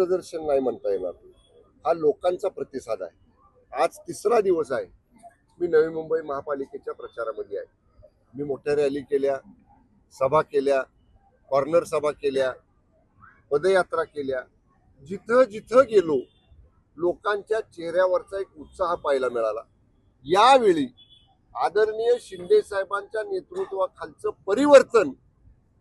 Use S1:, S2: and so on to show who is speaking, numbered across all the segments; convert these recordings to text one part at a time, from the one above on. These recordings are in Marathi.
S1: प्रदर्शन नाही म्हणता येणार. हा लोकांचा प्रतिसाद आहे. आज तिसरा दिवस आहे. मी नवी मुंबई महापालिकेच्या प्रचारामध्ये आहे. मी मोठ्या रॅली केल्या सभा केल्या कॉर्नर सभा केल्या पदयात्रा केल्या. जिथं जिथं गेलो लोकांच्या चेहऱ्यावरचा एक उत्साह पाहायला मिळाला. यावेळी आदरणीय शिंदे साहेबांच्या नेतृत्वाखालचं परिवर्तन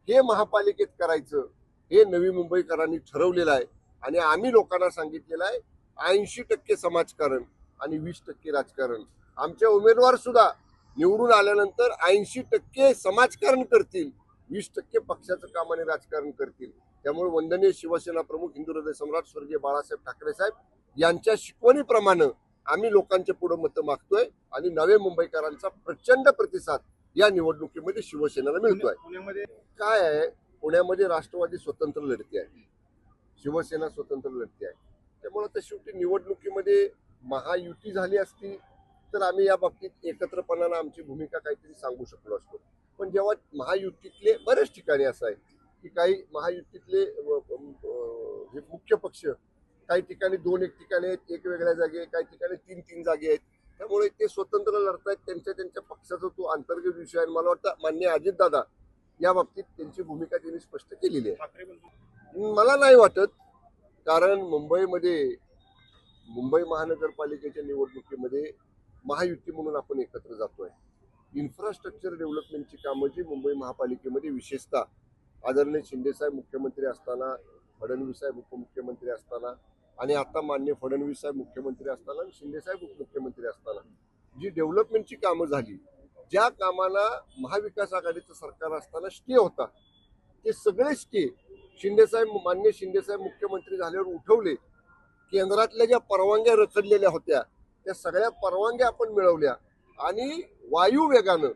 S1: हे महापालिकेत करायचं हे नवी मुंबईकरांनी ठरवलेलं आहे. आणि आम्ही लोकांना सांगितलेलं आहे ऐंशी टक्के समाजकारण आणि वीस टक्के राजकारण. आमचे उमेदवार सुद्धा निवडून आल्यानंतर ऐंशी टक्के समाजकारण करतील वीस टक्के पक्षाचं काम आणि राजकारण करतील. त्यामुळे वंदनीय शिवसेना प्रमुख हिंदू हृदय सम्राट स्वर्गीय बाळासाहेब ठाकरे साहेब यांच्या शिकवणीप्रमाणे आम्ही लोकांच्या पुढे मतं मागतोय आणि नवे मुंबईकरांचा प्रचंड प्रतिसाद या निवडणुकीमध्ये शिवसेनेला मिळतोय. काय आहे पुण्यामध्ये राष्ट्रवादी स्वतंत्र लढती आहे. शिवसेना स्वतंत्र लढते आहे. त्यामुळे आता शेवटी निवडणुकीमध्ये महायुती झाली असती तर आम्ही या बाबतीत एकत्रपणानं आमची भूमिका काहीतरी सांगू शकलो असतो. पण जेव्हा महायुतीतले बरेच ठिकाणी असं आहे की काही महायुतीतले हे मुख्य पक्ष काही ठिकाणी दोन एक ठिकाणी आहेत एक वेगळ्या जागे काही ठिकाणी तीन तीन जागे आहेत. त्यामुळे ते स्वतंत्र लढतायत त्यांच्या त्यांच्या पक्षाचा तो अंतर्गत विषय आहे. मला वाटतं मान्य अजितदादा या बाबतीत त्यांची भूमिका त्यांनी स्पष्ट केलेली आहे. मला नाही वाटत. कारण मुंबईमध्ये मुंबई महानगरपालिकेच्या निवडणुकीमध्ये महायुती म्हणून आपण एकत्र जातोय. इन्फ्रास्ट्रक्चर डेव्हलपमेंटची कामं जी मुंबई महापालिकेमध्ये विशेषतः आदरणीय शिंदेसाहेब मुख्यमंत्री असताना फडणवीस साहेब उपमुख्यमंत्री असताना आणि आता मान्य फडणवीस साहेब मुख्यमंत्री असताना आणि शिंदेसाहेब उपमुख्यमंत्री असताना जी डेव्हलपमेंटची कामं झाली ज्या कामाला महाविकास आघाडीचं सरकार असताना स्टे होता. ते सगळे स्टे शिंदेसाहेब मान्य शिंदेसाहेब मुख्यमंत्री झाल्यावर उठवले केंद्रातल्या ज्या परवानग्या रचडलेल्या होत्या त्या सगळ्या परवानग्या आपण मिळवल्या. आणि वायू वेगानं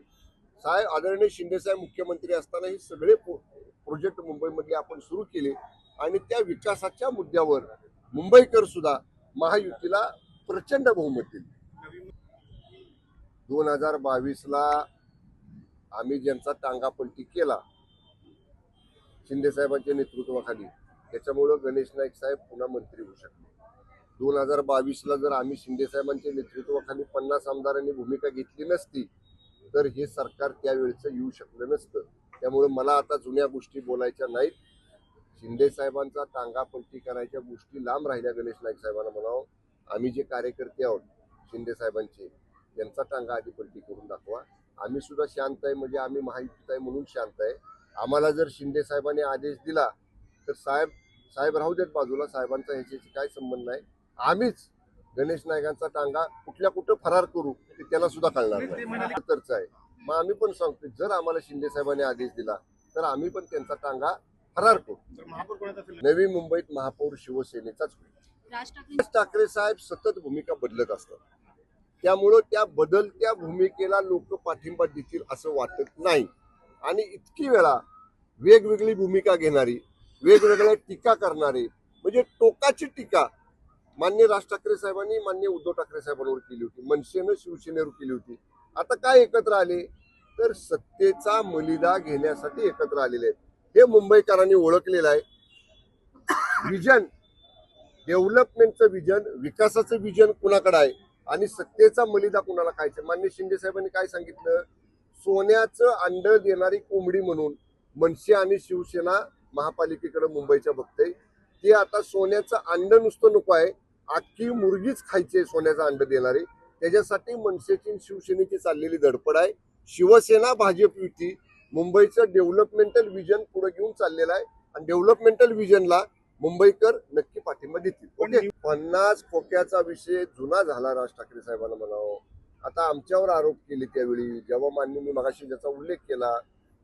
S1: साहेब आदरणीय शिंदेसाहेब मुख्यमंत्री असताना हे सगळे प्रोजेक्ट मुंबईमधले आपण सुरू केले. आणि त्या विकासाच्या मुद्द्यावर मुंबईकर सुद्धा महायुतीला प्रचंड बहुमत दिले. दोन हजार बावीसला आम्ही ज्यांचा टांगापलटी केला शिंदे साहेबांच्या नेतृत्वाखाली. त्याच्यामुळं गणेश नाईक साहेब पुन्हा मंत्री होऊ शकले. दोन हजार बावीसला जर आम्ही शिंदे साहेबांच्या नेतृत्वाखाली पन्नास आमदारांनी भूमिका घेतली नसती तर हे सरकार त्यावेळेचं येऊ शकलं नसतं. त्यामुळे मला आता जुन्या गोष्टी बोलायच्या नाहीत. शिंदे साहेबांचा टांगापलटी करायच्या गोष्टी लांब राहिल्या गणेश नाईक साहेबांना म्हणावं. आम्ही जे कार्यकर्ते आहोत शिंदे साहेबांचे यांचा टांगा आधी पलटी करून दाखवा. आम्ही सुद्धा शांत आहे म्हणजे आम्ही महायुतीत आहे म्हणून शांत आहे. आम्हाला जर शिंदे साहेबांनी आदेश दिला तर साहेब साहेब राहू देत बाजूला साहेबांचा ह्याच्याशी काय संबंध नाही. आम्हीच गणेश नायकांचा टांगा कुठल्या कुठं फरार करू ते त्याला सुद्धा कळणार नाही. तरच आहे. मग आम्ही पण सांगतो जर आम्हाला शिंदे साहेबांनी आदेश दिला तर आम्ही पण त्यांचा टांगा फरार करू. नवी मुंबईत महापौर शिवसेनेचाच
S2: राज ठाकरे
S1: साहेब सतत भूमिका बदलत असतात. त्यामुळं त्या बदलत्या भूमिकेला लोक पाठिंबा देतील असं वाटत नाही. आणि इतकी वेळा वेगवेगळी भूमिका घेणारी वेगवेगळ्या टीका करणारे म्हणजे टोकाची टीका मान्य राज ठाकरे साहेबांनी मान्य उद्धव ठाकरे साहेबांवर केली होती. मनसेनं शिवसेनेवर केली होती. आता काय एकत्र आले? तर सत्तेचा मलिदा घेण्यासाठी एकत्र आलेले आहेत. हे मुंबईकरांनी ओळखलेलं आहे. विजन डेव्हलपमेंटचं विजन विकासाचं विजन कुणाकडे आहे? आणि सत्तेचा मलिदा कुणाला खायचं मान्य शिंदे साहेबांनी काय सांगितलं? सोन्याचं अंड देणारी कोंबडी म्हणून मनसे आणि शिवसेना महापालिकेकडे मुंबईच्या बघते ते आता सोन्याचं अंड नुसतं नको आहे. अख्खी मुर्गीच खायची सोन्याचं अंड देणारी. त्याच्यासाठी मनसेची शिवसेनेची चाललेली धडपड आहे. शिवसेना भाजप युती मुंबईचं डेव्हलपमेंटल विजन पुढे घेऊन चाललेलं आहे. आणि डेव्हलपमेंटल विजनला मुंबईकर नक्की पाठिंबा देतील. ओके? पन्नास खोक्याचा विषय जुना झाला राज ठाकरे साहेबांना म्हणावं. आता आमच्यावर आरोप केले त्यावेळी. जेव्हा मान्य मी मगाशी ज्याचा उल्लेख केला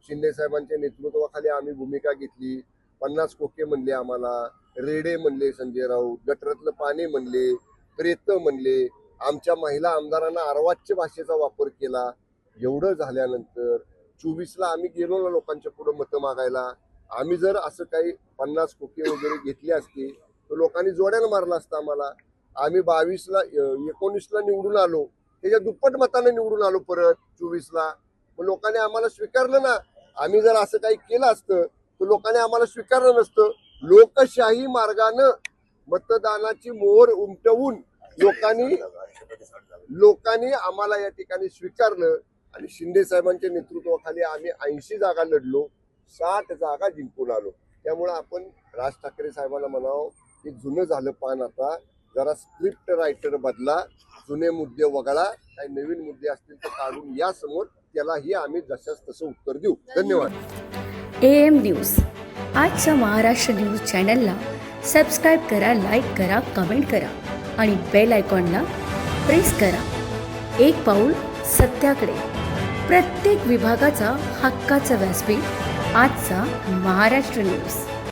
S1: शिंदे साहेबांच्या नेतृत्वाखाली आम्ही भूमिका घेतली. पन्नास कोके म्हणले आम्हाला रेडे म्हणले संजय राऊत गटरातलं पाणी म्हणले प्रेत म्हणले. आमच्या महिला आमदारांना अर्वाच्य भाषेचा वापर केला. एवढं झाल्यानंतर चोवीसला आम्ही गेलो ना लोकांच्या पुढे मतं मागायला. आम्ही जर असं काही पन्नास कोके वगैरे घेतले असते तर लोकांनी जोड्यानं मारला असता आम्हाला. आम्ही बावीसला एकोणीसला निवडून आलो. त्याच्या दुप्पट मताने निवडून आलो परत चोवीसला मग लोकांनी आम्हाला स्वीकारलं ना. आम्ही जर असं काही केलं असतं तर लोकांनी आम्हाला स्वीकारलं नसतं. लोकशाही मार्गानं मतदानाची मोहर उमटवून लोकांनी लोकांनी आम्हाला या ठिकाणी स्वीकारलं. आणि शिंदे साहेबांच्या नेतृत्वाखाली आम्ही ऐंशी जागा लढलो साठ जागा जिंकून आलो. त्यामुळे आपण राज ठाकरे साहेबांना म्हणावं की जुनं झालं पान आता जरा स्क्रिप्ट रायटर बदला. जुने मुद्दे वगळा काही नवीन मुद्दे असतील तर काढून या समोर. त्यालाही आम्ही जशाच तसं उत्तर देऊ. धन्यवाद.
S2: A M news. आजच्या महाराष्ट्र न्यूज चॅनलला सबस्क्राईब करा लाईक करा कमेंट करा आणि बेल आयकॉनला प्रेस करा. एक पाऊल सत्याकडे. प्रत्येक विभागाचा हक्काचा व्यासपीठ आजचा महाराष्ट्र न्यूज.